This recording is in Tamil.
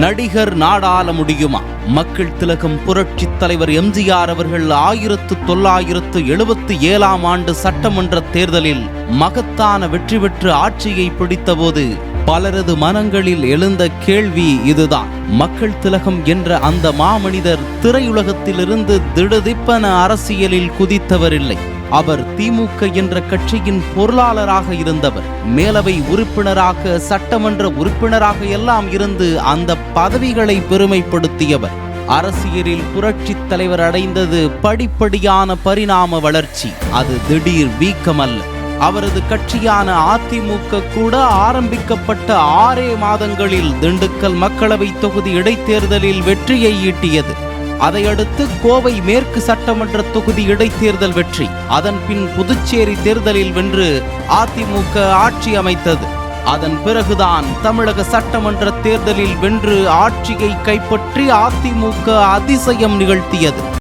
நடிகர் நாடாள முடியுமா? மக்கள் திலகம் புரட்சித் தலைவர் எம்ஜிஆர் அவர்கள் ஆயிரத்து தொள்ளாயிரத்து எழுபத்தி ஏழாம் ஆண்டு சட்டமன்ற தேர்தலில் மகத்தான வெற்றி பெற்று ஆட்சியை பிடித்தபோது பலரது மனங்களில் எழுந்த கேள்வி இதுதான். மக்கள் திலகம் என்ற அந்த மாமனிதர் திரையுலகத்திலிருந்து திடுதிப்பன அரசியலில் குதித்தவரில்லை. அவர் திமுக என்ற கட்சியின் பொருளாளராக இருந்தவர். மேலவை உறுப்பினராக சட்டமன்ற உறுப்பினராக எல்லாம் இருந்து அந்த பதவிகளை பெருமைப்படுத்தியவர். அரசியலில் புரட்சித் தலைவர் அடைந்தது படிப்படியான பரிணாம வளர்ச்சி. அது திடீர் வீக்கமல்ல. அவரது கட்சியான அதிமுக கூட ஆரம்பிக்கப்பட்ட ஆறே மாதங்களில் திண்டுக்கல் மக்களவை தொகுதி இடைத்தேர்தலில் வெற்றியை ஈட்டியது. அதையடுத்து கோவை மேற்கு சட்டமன்ற தொகுதி இடைத்தேர்தல் வெற்றி. அதன் பின் புதுச்சேரி தேர்தலில் வென்று அதிமுக ஆட்சி அமைத்தது. அதன் பிறகுதான் தமிழக சட்டமன்ற தேர்தலில் வென்று ஆட்சியை கைப்பற்றி அதிமுக அதிசயம் நிகழ்த்தியது.